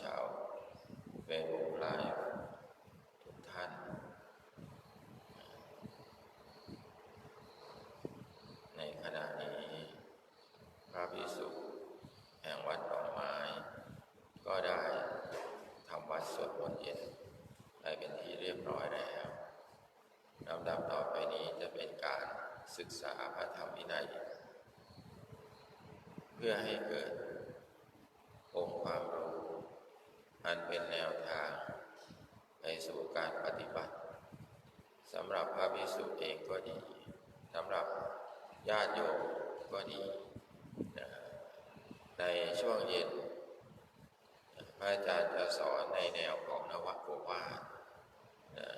ชาวเฟซบุ๊กไลฟ์ทุกท่าน ในขณะนี้พระพิสุแห่งวัดดอกไม้ ก็ได้ทำวัดสวดมนต์เย็นไปเป็นที่เรียบร้อยแล้วลำดับต่อไปนี้จะเป็นการศึกษาพระธรรมวินัย เพื่อให้เกิดองค์ความรู้ อันเป็นแนวทางไปสู่การปฏิบัติสำหรับพระภิกษุเองก็ดีสำหรับ ญาติโยมก็ดีนะในช่วงเย็นพระอาจารย์จะสอนในแนวของนวโกวาทนะ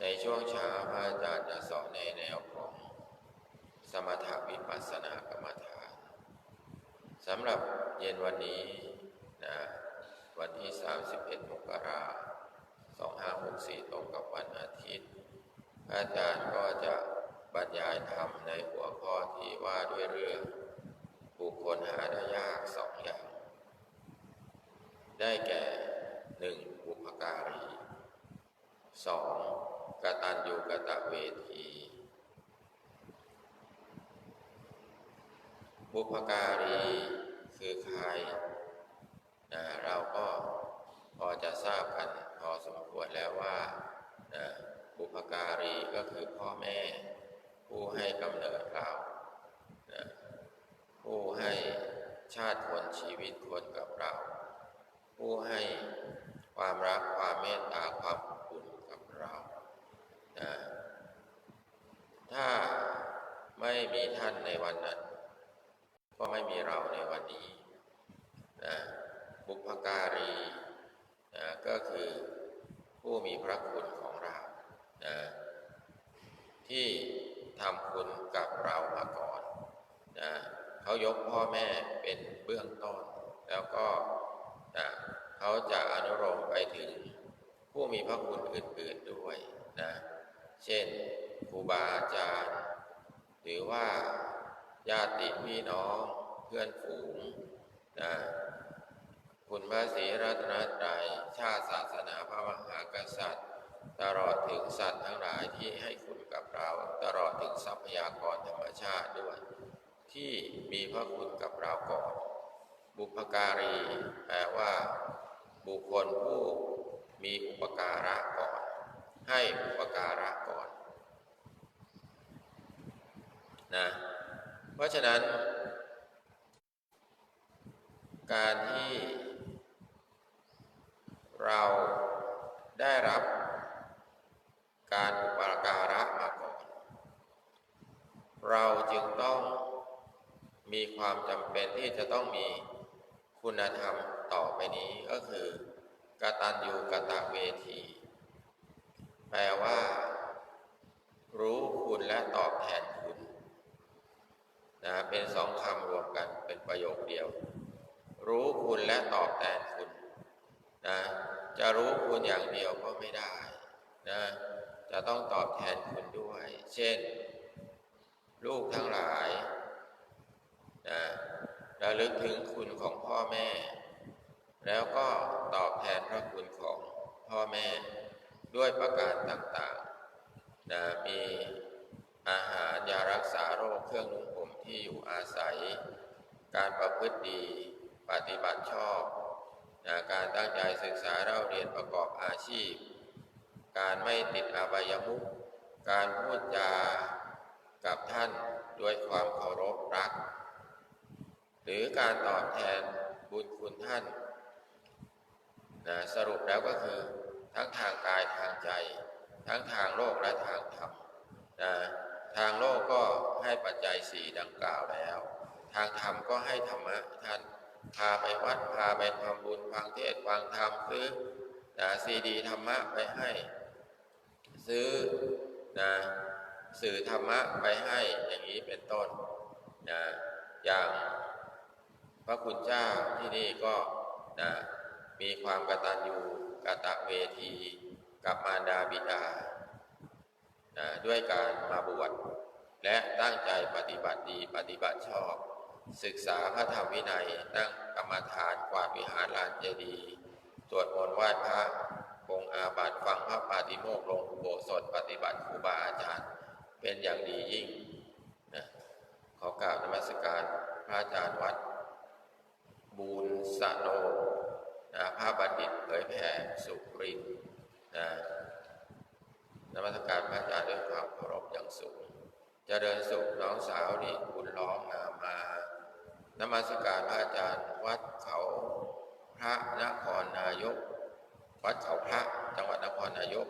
ในช่วงเช้าพระอาจารย์จะสอนในแนวของสมถวิปัสสนากรรมฐานสำหรับเย็นวันนี้นะวันที่ 31 มกราคม2564 ตรงกับวันอาทิตย์พระอาจารย์ก็จะ บรรยายธรรมในหัวข้อที่ว่าด้วยเรื่องบุคคลหาได้ยากสองอย่าง ได้แก่หนึ่งบุพการีสองกตัญญูกตเวที บุพการีคือใครนะเราก็พอจะทราบกันพอสมควรแล้วว่านะบุพการีก็คือพ่อแม่ ผู้ให้กำเนิดเรานะผู้ให้ชาติคนชีวิตคนกับเรา ผู้ให้ความรักความเมตตาความอบอุ่นกับเรานะถ้าไม่มีท่านในวันนั้น ก็ไม่มีเราในวันนี้นะบุพการีนะก็คือผู้มีพระคุณของเรานะที่ ทำคุณกับเรามาก่อนนะเขายกพ่อแม่เป็นเบื้องต้น แล้วก็นะเขาจะอนุโลมไปถึงผู้มีพระคุณอื่นๆด้วยนะเช่นครูบาอาจารย์ หรือว่าญาติพี่น้องเพื่อนฝูงนะคุณพระศรีรัตนตรัยชาติศาสนาพระมหากษัตริย์ ตลอดถึงสัตว์ทั้งหลายที่ให้คุณกับเรา ตลอดถึงทรัพยากรธรรมชาติด้วย ที่มีพระคุณกับเราก่อน บุพการีแปลว่า บุคคลผู้มีอุปการะก่อน ให้อุปการะก่อนนะเพราะฉะนั้น การที่เราได้รับการอุปการะมาก่อน เราจึงต้องมีความจำเป็นที่จะต้องมีคุณธรรมต่อไปนี้ก็คือกตัญญูกตเวที แปลว่า รู้คุณและตอบแทนคุณนะเป็นสองคำรวมกันเป็นประโยคเดียว รู้คุณและตอบแทนคุณนะจะ รู้คุณอย่างเดียวก็ไม่ได้นะจะต้องตอบแทนคุณด้วย เช่น ลูกทั้งหลายนะระลึกถึงคุณของพ่อแม่ แล้วก็ตอบแทนพระคุณของพ่อแม่ด้วยประการต่างๆนะมีอาหารยารักษาโรคเครื่องนุ่งห่มที่อยู่อาศัย การประพฤติดี ปฏิบัติชอบ นะการตั้งใจศึกษาเราเรียนประกอบอาชีพ การไม่ติดอาบายมุขการพูดจากับท่านด้วยความเคารพรัก หรือการตอบแทนบุญคุณท่านนะสรุปแล้วก็คือทั้งทางกายทางใจ ทั้งทางโลกและทางธรรมนะทางโลกก็ให้ปัจจัยสี่ดังกล่าวแล้ว ทางธรรมก็ให้ธรรมะท่าน พาไปวัดพาไปทำบุญฟังเทศฟังธรรมซื้อนะซีดีธรรมะไปให้ ซื้อนะสื่อธรรมะไปให้อย่างนี้เป็นต้นนะอย่างพระคุณเจ้าที่นี่ก็นะมีความกตัญญูกตเวที กับมารดาบิดานะด้วยการมาบวชและตั้งใจปฏิบัติดีปฏิบัติชอบ ศึกษาพระธรรมวินัยนั่งกรรมฐานกวาดวิหารลานเจดีย์สวดมนต์ไหว้พระคงอาบัติฟังพระปาติโมกข์ลงอุโบสถปฏิบัติครูบาอาจารย์ เป็นอย่างดียิ่งนะขอกราบนมัสการพระอาจารย์วัด บูรสะโนนะพระบัณฑิตเผยแผ่สุรินนะนมัสการพระอาจารย์ด้วยความเคารพอย่างสูงจเจริญสุขน้องสาวดีคุณล้อมงามมา นมัสการพระอาจารย์วัดเขาพระนครนายก วัดเขาพระจังหวัดนครนายก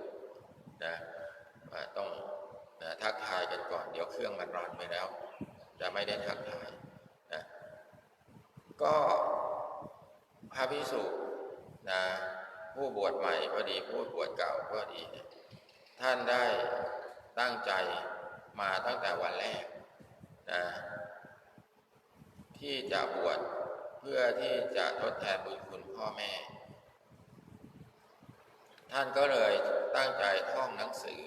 นะต้องนะทักทายกันก่อน เดี๋ยวเครื่องมันรันไปแล้ว จะไม่ได้ทักทายนะก็พระพิสุนะผู้บวชใหม่ก็ดีผู้บวชเก่าก็ดี ท่านได้ตั้งใจมาตั้งแต่วันแรกนะ ที่จะบวชเพื่อที่จะทดแทนบุญคุณพ่อแม่ ท่านก็เลยตั้งใจท่องหนังสือ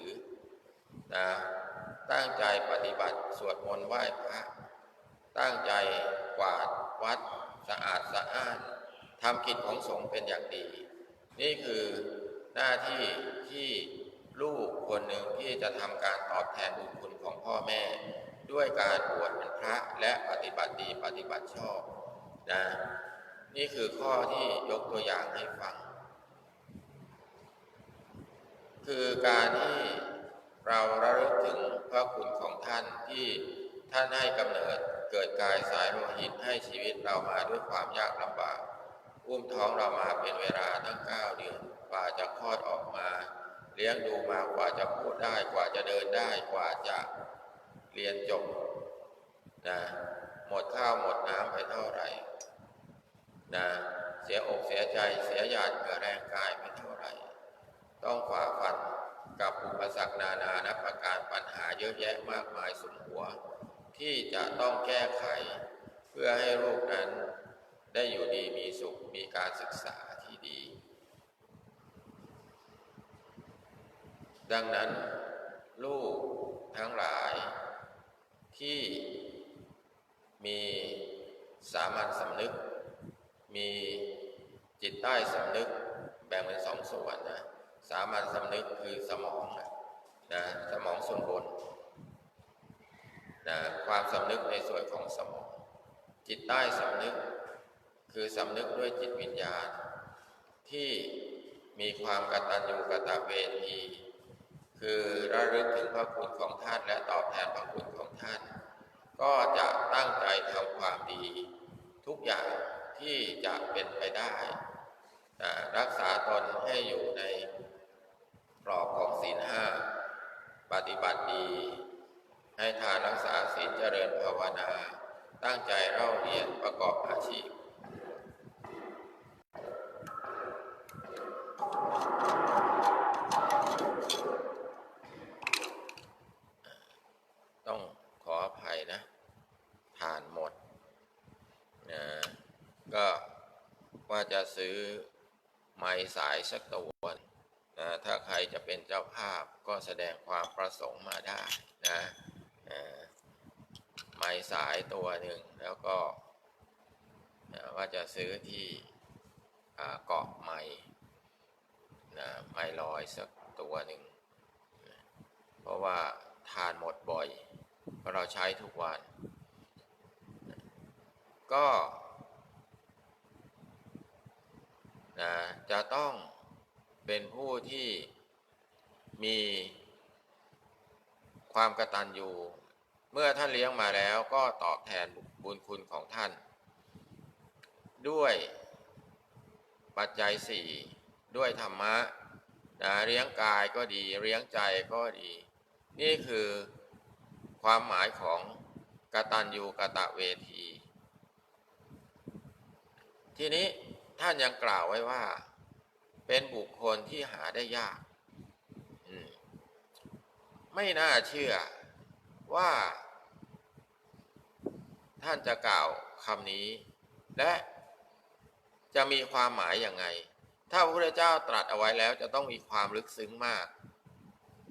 นะตั้งใจปฏิบัติสวดมนต์ไหว้พระ ตั้งใจกวาดวัดสะอาดสะอ้านทำกิจของสงฆ์เป็นอย่างดี นี่คือหน้าที่ที่ลูกคนหนึ่งที่จะทำการตอบแทนบุญคุณของพ่อแม่ ด้วยการบวชเป็นพระและปฏิบัติดีปฏิบัติชอบนะนี่คือข้อที่ยกตัวอย่างให้ฟัง คือการที่เราระลึกถึงพระคุณของท่านที่ท่านให้กำเนิดเกิดกายสายโลหิตให้ชีวิตเรามาด้วยความยากลำบาก อุ้มท้องเรามาเป็นเวลาตั้งเก้าเดือนกว่าจะคลอดออกมา เลี้ยงดูมากว่าจะพูดได้กว่าจะเดินได้กว่าจะ เรียนจบนะหมดข้าวหมดน้ำไปเท่าไหร่นะเสียอกเสียใจเสียหยาดเหงื่อแรงกายไปเท่าไหร่ ต้องฝ่าฟันกับอุปสรรคนานานับประการปัญหาเยอะแยะมากมายสมหัว ที่จะต้องแก้ไข เพื่อให้ลูกนั้นได้อยู่ดีมีสุขมีการศึกษาที่ดี ดังนั้นลูกทั้งหลาย ที่มีสามัญสำนึก มีจิตใต้สำนึกแบ่งเป็นสองส่วนนะสามัญสำนึกคือสมองนะสมองส่วนบนนะความสำนึกในส่วนของสมอง จิตใต้สำนึก คือสำนึกด้วยจิตวิญญาณ ที่มีความกตัญญูกตเวที คือระลึกถึงพระคุณของท่านและตอบแทนพระคุณของท่าน ก็จะตั้งใจทำความดี ทุกอย่างที่จะเป็นไปได้รักษาตนให้อยู่ในกรอบของศีลห้าปฏิบัติดี ให้ทานรักษาศีลเจริญภาวนา ตั้งใจเล่าเรียนประกอบอาชีพ ต้องขออภัยนะทานหมดนะก็ว่าจะ ซื้อไม้สายสักตัวนะถ้าใครจะเป็นเจ้าภาพก็แสดงความประสงค์มาได้นะไม้สายตัวหนึ่งแล้วก็นะว่าจะซื้อที่เกาะไม้นะไม้ลอยสักตัวหนึ่งนะเพราะว่าทานหมดบ่อย เพราะเราใช้ทุกวัน ก็ นะจะต้องเป็นผู้ที่มีความกระตัญญูเมื่อท่านเลี้ยงมาแล้วก็ตอบแทนบุญคุณของท่าน ด้วยปัจจัยสี่ด้วยธรรมะนะเลี้ยงกายก็ดีเลี้ยงใจก็ดี นี่คือความหมายของกตัญญูกะตะเวที ทีนี้ ท่านยังกล่าวไว้ว่า เป็นบุคคลที่หาได้ยากมไม่น่าเชื่อว่า ท่านจะกล่าวคำนี้ และจะมีความหมายอย่างไง ถ้าพระพุทธเจ้าตรัสเอาไว้แล้วจะต้องมีความลึกซึ้งมาก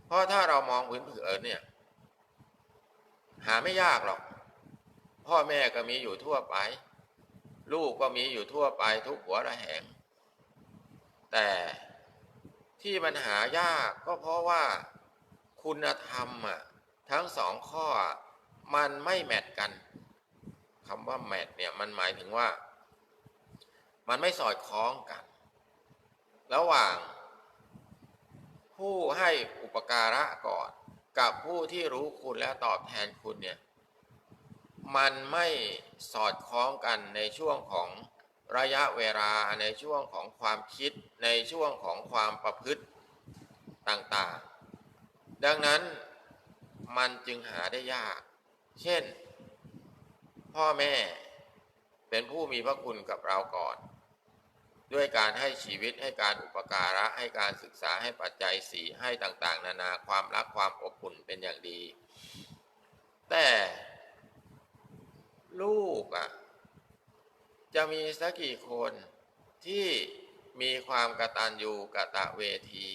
เพราะถ้าเรามองพื้นเผินเนี่ยหาไม่ยากหรอก พ่อแม่ก็มีอยู่ทั่วไป ลูกก็มีอยู่ทั่วไปทุกหัวระแหง แต่ที่มันหายากก็เพราะว่าคุณธรรมอะทั้งสองข้อมันไม่แมทกันคำว่าแมทเนี่ยมันหมายถึงว่า มันไม่สอดคล้องกัน ระหว่างผู้ให้อุปการะก่อน กับผู้ที่รู้คุณและตอบแทนคุณเนี่ย มันไม่สอดคล้องกันในช่วงของระยะเวลาในช่วงของความคิดในช่วงของความประพฤติต่างๆ ดังนั้นมันจึงหาได้ยาก เช่น พ่อแม่เป็นผู้มีพระคุณกับเราก่อน ด้วยการให้ชีวิตให้การอุปการะให้การศึกษาให้ปัจจัยสีให้ต่างๆ นานาความรักความอบอุ่นเป็นอย่างดี แต่ลูกอะจะ มีสักกี่คนที่มีความกตัญญูกะตะเวที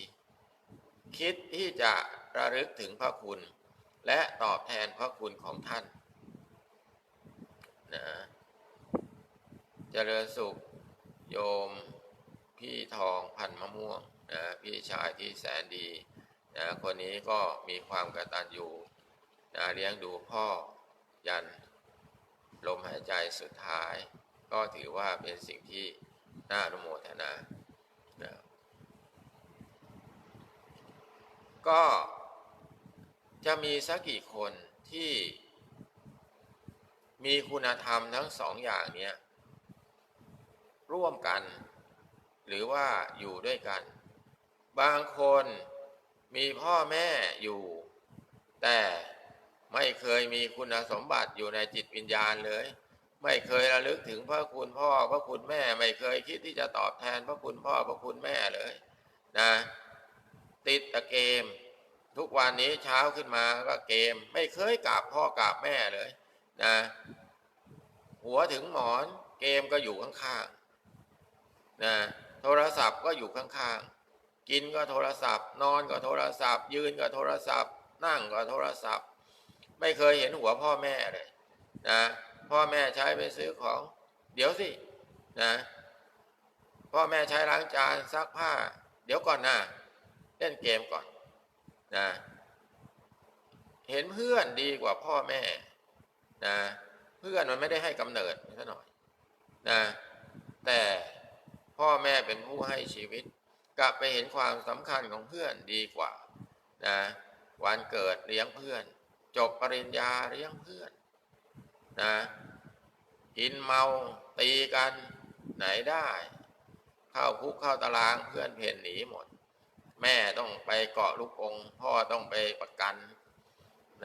คิดที่จะระลึกถึงพระคุณ และตอบแทนพระคุณของท่านนะเจริญสุขโยม พี่ทองพันมะม่วงนะพี่ชายที่แสนดีนะคนนี้ก็มีความกตัญญูนะเลี้ยงดูพ่อยัน ลมหายใจสุดท้าย ก็ถือว่าเป็นสิ่งที่น่าอนุโมทนานะก็จะมีสักกี่คนที่มีคุณธรรมทั้งสองอย่างเนี้ยร่วมกัน หรือว่าอยู่ด้วยกัน บางคนมีพ่อแม่อยู่ แต่ไม่เคยมีคุณสมบัติอยู่ในจิตวิญญาณเลย ไม่เคยระลึกถึงพระคุณพ่อพระคุณแม่ ไม่เคยคิดที่จะตอบแทนพระคุณพ่อพระคุณแม่เลยนะติดตะเกม ทุกวันนี้เช้าขึ้นมาก็เกม ไม่เคยกราบพ่อกราบแม่เลยนะหัวถึงหมอนเกมก็อยู่ข้างๆนะโทรศัพท์ก็อยู่ข้างๆ กินก็โทรศัพท์ นอนก็โทรศัพท์ ยืนก็โทรศัพท์ นั่งก็โทรศัพท์ ไม่เคยเห็นหัวพ่อแม่เลยนะ พ่อแม่ใช้ไปซื้อของ เดี๋ยวสินะพ่อแม่ใช้ล้างจานซักผ้า เดี๋ยวก่อนนะเล่นเกมก่อนนะเห็นเพื่อนดีกว่าพ่อแม่นะเพื่อนมันไม่ได้ให้กำเนิดซะหน่อยนะแต่พ่อแม่เป็นผู้ให้ชีวิต กลับไปเห็นความสำคัญของเพื่อนดีกว่านะวันเกิดเลี้ยงเพื่อน จบปริญญาเลี้ยงเพื่อน นะกินเมาตีกันไหนได้ เข้าคุกเข้าตารางเพื่อนเพนหนีหมด แม่ต้องไปเกาะลูกองพ่อต้องไปประกัน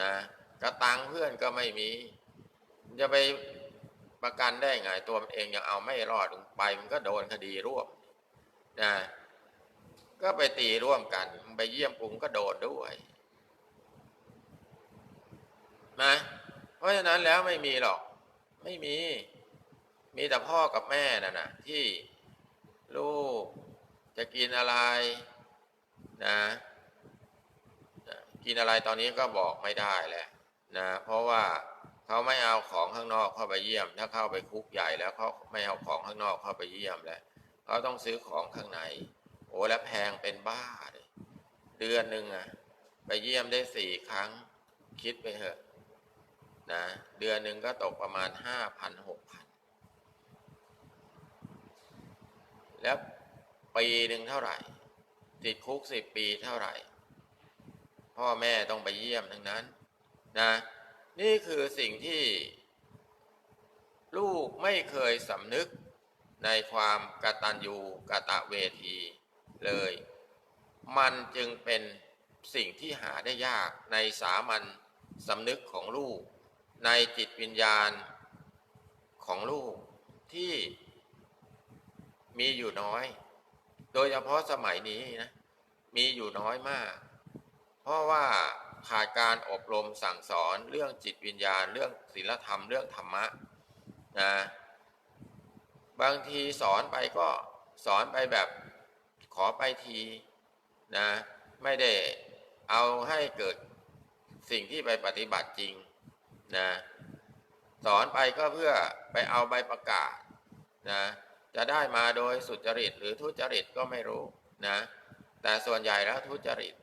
นะกระตังเพื่อนก็ไม่มี จะไปประกันได้ไงตัวมันเองยังเอาไม่รอดไปมันก็โดนคดีร่วมนะก็ไปตีร่วมกัน ไปเยี่ยมกรุงก็โดนด้วยนะ เพราะฉะนั้นแล้วไม่มีหรอก ไม่มี มีแต่พ่อกับแม่น่ะนะที่ลูกจะกินอะไรนะกินอะไรตอนนี้ก็บอกไม่ได้แหละนะเพราะว่าเขาไม่เอาของข้างนอกเข้าไปเยี่ยม ถ้าเข้าไปคุกใหญ่แล้วเขาไม่เอาของข้างนอกเข้าไปเยี่ยมแล้วเขาต้องซื้อของข้างในโอ้แล้วแพงเป็นบ้าเลยเดือนหนึ่งอะไปเยี่ยมได้สี่ครั้ง คิดไปเถอะ นะเดือนหนึ่งก็ตกประมาณห้าพันหกพันแล้วปีหนึ่งเท่าไหร่ ติดคุกสิบปีเท่าไหร่ พ่อแม่ต้องไปเยี่ยมทั้งนั้นนะนี่คือสิ่งที่ ลูกไม่เคยสำนึกในความกตัญญูกะตะเวทีเลย มันจึงเป็นสิ่งที่หาได้ยากในสามัญสำนึกของลูก ในจิตวิญญาณของลูกที่มีอยู่น้อย โดยเฉพาะสมัยนี้นะ มีอยู่น้อยมาก เพราะว่าขาดการอบรมสั่งสอนเรื่องจิตวิญญาณ เรื่องศีลธรรมเรื่องธรรมะนะบางทีสอนไปก็สอนไปแบบขอไปทีนะ ไม่ได้เอาให้เกิดสิ่งที่ไปปฏิบัติจริง นะสอนไปก็เพื่อไปเอาใบประกาศนะจะได้มาโดยสุจริตหรือทุจริตก็ไม่รู้นะแต่ส่วนใหญ่แล้วทุจริต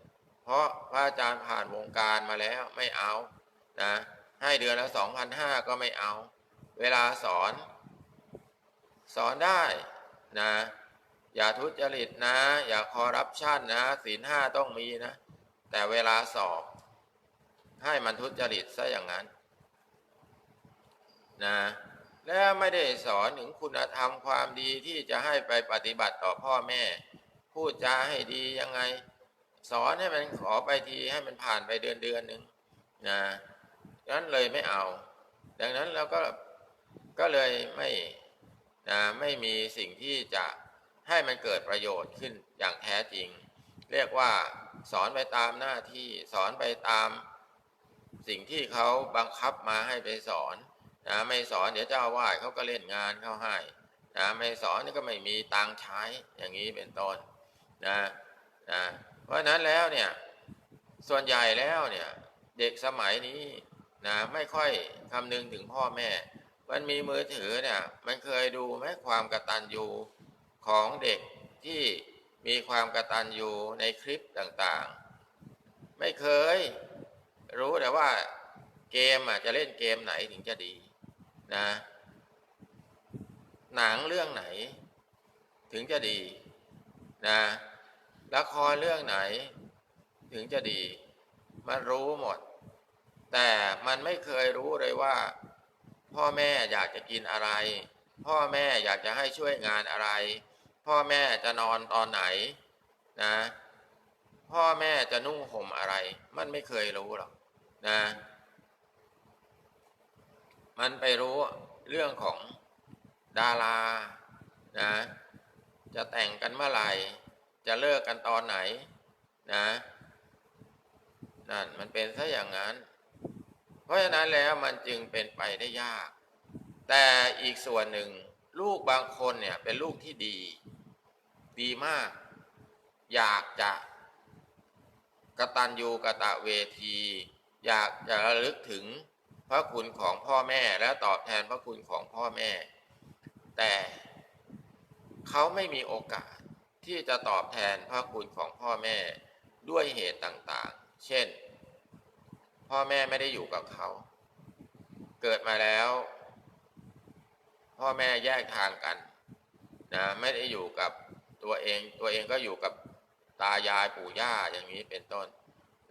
เพราะพระอาจารย์ผ่านวงการมาแล้วไม่เอานะให้เดือนละสองพันห้าก็ไม่เอา เวลาสอน สอนได้นะอย่าทุจริตนะ อย่าคอรัปชันนะศีลห้าต้องมีนะ แต่เวลาสอบ ให้มันทุจริตซะอย่างนั้น นะและไม่ได้สอนถึงคุณธรรมความดีที่จะให้ไปปฏิบัติต่อพ่อแม่ พูดจาให้ดียังไง สอนให้มันขอไปทีให้มันผ่านไปเดือนเดือนหนึ่งนะนั้นเลยไม่เอา ดังนั้นเราก็ก็เลยไม่นะไม่มีสิ่งที่จะให้มันเกิดประโยชน์ขึ้นอย่างแท้จริง เรียกว่าสอนไปตามหน้าที่สอนไปตาม สิ่งที่เขาบังคับมาให้ไปสอน นะไม่สอนเดี๋ยวเจ้าวาสเขาก็เล่นงานเขาให้นะไม่สอนนี่ก็ไม่มีตังใช้อย่างนี้เป็นต้นนะนะเพราะนั้นแล้วเนี่ยส่วนใหญ่แล้วเนี่ยเด็กสมัยนี้นะไม่ค่อยคำนึงถึงพ่อแม่ มันมีมือถือเนี่ยมันเคยดูไหมความกระตัญญูของเด็กที่มีความกระตัญญูในคลิปต่างๆ ไม่เคยรู้แต่ว่าเกมอะจะเล่นเกมไหนถึงจะดี นะหนังเรื่องไหน ถึงจะดีนะละครเรื่องไหน ถึงจะดีมันรู้หมด แต่มันไม่เคยรู้เลยว่า พ่อแม่อยากจะกินอะไร พ่อแม่อยากจะให้ช่วยงานอะไร พ่อแม่จะนอนตอนไหนนะพ่อแม่จะนุ่งห่มอะไร มันไม่เคยรู้หรอกนะ มันไปรู้เรื่องของดารานะจะแต่งกันเมื่อไหร่ จะเลิกกันตอนไหนนะนั่นมันเป็นซะอย่างนั้น เพราะฉะนั้นแล้วมันจึงเป็นไปได้ยาก แต่อีกส่วนหนึ่งลูกบางคนเนี่ยเป็นลูกที่ดี ดีมาก อยากจะกตัญญูกะตะเวที อยากจะระลึกถึง พระคุณของพ่อแม่และตอบแทนพระคุณของพ่อแม่ แต่เขาไม่มีโอกาสที่จะตอบแทนพระคุณของพ่อแม่ด้วยเหตุต่างๆ เช่น พ่อแม่ไม่ได้อยู่กับเขา เกิดมาแล้ว พ่อแม่แยกทางกันนะไม่ได้อยู่กับตัวเองตัวเองก็อยู่กับตายายปู่ย่าอย่างนี้เป็นต้น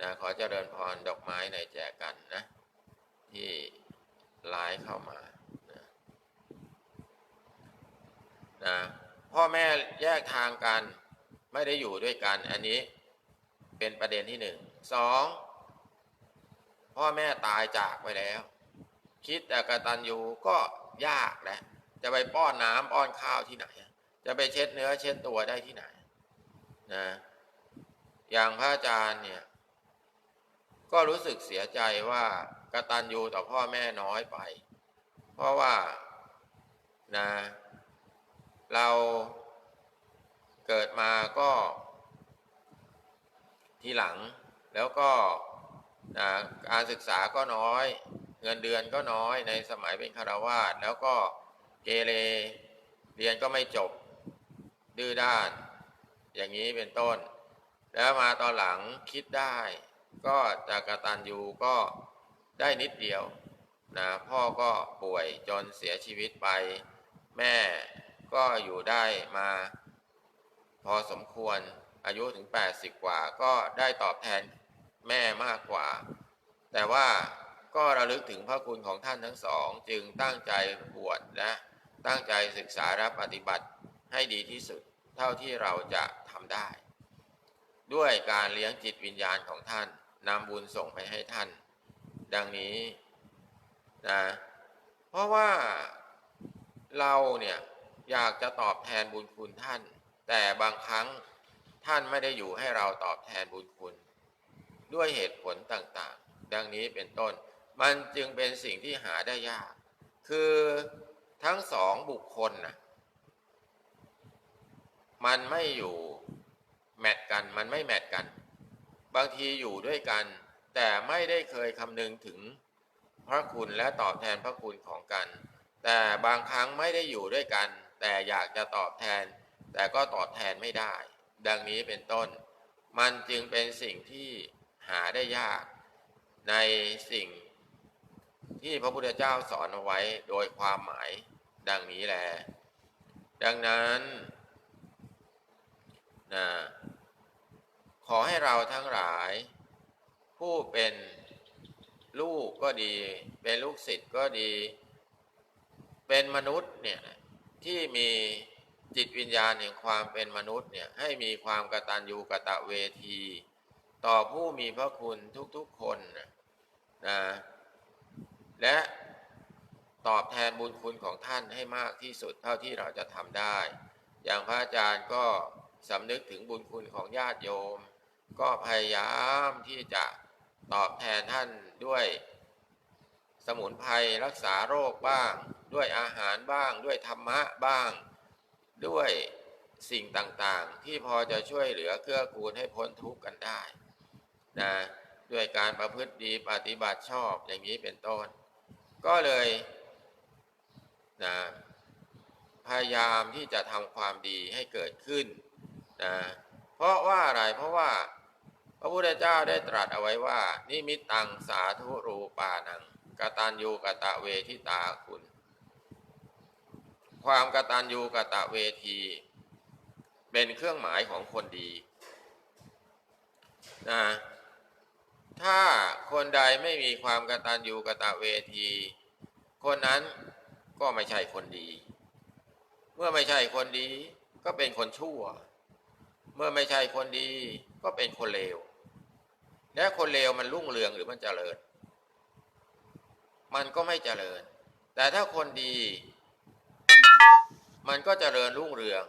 นะขอเจริญพรดอกไม้ในแจกันนะ ที่ไลฟ์เข้ามานะนะพ่อแม่แยกทางกันไม่ได้อยู่ด้วยกัน อันนี้เป็นประเด็นที่หนึ่งสองพ่อแม่ตายจากไปแล้ว คิดแต่กตัญญูก็ยากแหละจะไปป้อนน้ำป้อนข้าวที่ไหน จะไปเช็ดเนื้อเช็ดตัวได้ที่ไหนนะอย่างพระอาจารย์เนี่ย ก็รู้สึกเสียใจว่า กตัญญูต่อพ่อแม่น้อยไป เพราะว่านะเราเกิดมาก็ทีหลังแล้วก็นะการศึกษาก็น้อย เงินเดือนก็น้อยในสมัยเป็นคารวาสแล้วก็เกเรเรียนก็ไม่จบดื้อด้าน อย่างนี้เป็นต้น แล้วมาตอนหลังคิดได้ ก็จากกตัญญูก็ ได้นิดเดียวนะพ่อก็ป่วยจนเสียชีวิตไป แม่ก็อยู่ได้มา พอสมควรอายุถึง 80 กว่า ก็ได้ตอบแทนแม่มากกว่า แต่ว่าก็ระลึกถึงพระคุณของท่านทั้งสอง จึงตั้งใจบวชและตั้งใจศึกษาและปฏิบัติให้ดีที่สุดเท่าที่เราจะทำได้ ด้วยการเลี้ยงจิตวิญญาณของท่านนำบุญส่งไปให้ท่าน ดังนี้นะเพราะว่าเราเนี่ยอยากจะตอบแทนบุญคุณท่าน แต่บางครั้งท่านไม่ได้อยู่ให้เราตอบแทนบุญคุณ ด้วยเหตุผลต่างๆ ดังนี้เป็นต้น มันจึงเป็นสิ่งที่หาได้ยาก คือทั้งสองบุคคลนะมันไม่อยู่แมทกัน มันไม่แมทกัน บางทีอยู่ด้วยกัน แต่ไม่ได้เคยคำนึงถึงพระคุณและตอบแทนพระคุณของกัน แต่บางครั้งไม่ได้อยู่ด้วยกัน แต่อยากจะตอบแทน แต่ก็ตอบแทนไม่ได้ ดังนี้เป็นต้น มันจึงเป็นสิ่งที่หาได้ยาก ในสิ่งที่พระพุทธเจ้าสอนเอาไว้โดยความหมายดังนี้แหละดังนั้นนะขอให้เราทั้งหลาย ผู้เป็นลูกก็ดี เป็นลูกศิษย์ก็ดี เป็นมนุษย์เนี่ยที่มีจิตวิญญาณแห่งความเป็นมนุษย์เนี่ยให้มีความกตัญญูกะตะเวที ต่อผู้มีพระคุณทุกๆคนนะนะและตอบแทนบุญคุณของท่านให้มากที่สุดเท่าที่เราจะทำได้ อย่างพระอาจารย์ก็สำนึกถึงบุญคุณของญาติโยม ก็พยายามที่จะ ตอบแทนท่านด้วย สมุนไพรรักษาโรคบ้าง ด้วยอาหารบ้าง ด้วยธรรมะบ้าง ด้วยสิ่งต่างๆ ที่พอจะช่วยเหลือเกื้อกูลให้พ้นทุกข์กันได้นะด้วยการประพฤติดีปฏิบัติชอบอย่างนี้เป็นต้น ก็เลยนะพยายามที่จะทำความดีให้เกิดขึ้นนะเพราะว่าอะไรเพราะว่า พระพุทธเจ้าได้ตรัสเอาไว้ว่า นิมิตตังสาธุรูปานังกตัญญูกะตะเวทิตาคุณ ความกตัญญูกะตะเวที เป็นเครื่องหมายของคนดีนะถ้าคนใดไม่มีความกตัญญูกะตะเวที คนนั้นก็ไม่ใช่คนดี เมื่อไม่ใช่คนดีก็เป็นคนชั่ว เมื่อไม่ใช่คนดีก็เป็นคนเลว และคนเลวมันรุ่งเรืองหรือมันเจริญ มันก็ไม่เจริญ แต่ถ้าคนดี มันก็เจริญรุ่งเรือง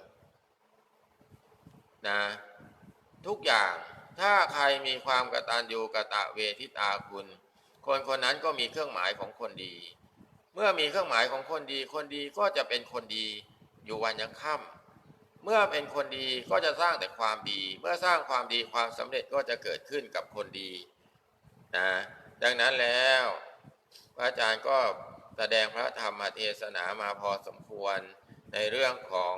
นะทุกอย่างถ้าใครมีความกตัญญูกะตะเวทิตาคุณ คนคนนั้นก็มีเครื่องหมายของคนดี เมื่อมีเครื่องหมายของคนดี คนดีก็จะเป็นคนดีอยู่วันยังค่ำ มื่อเป็นคนดีก็จะสร้างแต่ความดี เมื่อสร้างความดีความสำเร็จก็จะเกิดขึ้นกับคนดีนะดังนั้นแล้วพระอาจารย์ก็แสดงพระธรรมเทศนามาพอสมควรในเรื่องของ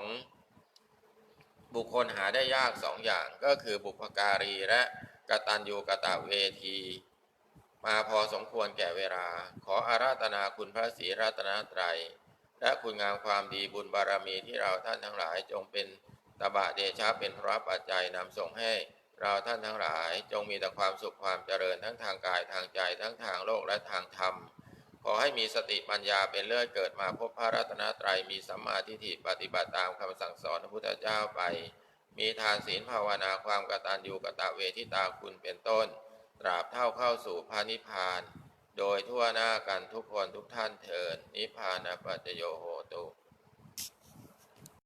บุคคลหาได้ยากสองอย่างก็คือบุพการีและกตัญญูกะตะเวที มาพอสมควรแก่เวลา ขออาราธนาคุณพระศรีรัตนตรัย และคุณงามความดีบุญบารมีที่เราท่านทั้งหลายจงเป็นตบะเดชะเป็นพระปัจจัยนำส่งให้เราท่านทั้งหลายจงมีแต่ความสุขความเจริญทั้งทางกายทางใจทั้งทางโลกและทางธรรม ขอให้มีสติปัญญาเป็นเลิศเกิดมาพบพระรัตนตรัยมีสัมมาทิฏฐิปฏิบัติตามคำสั่งสอนพระพุทธเจ้าไป มีทานศีลภาวนาความกตัญญูกตเวทิตาคุณเป็นต้น ตราบเท่าเข้าสู่พระนิพพาน โดยทั่วหน้ากันทุกคนทุกท่านเถิดนิพพานปัจโยโหตุ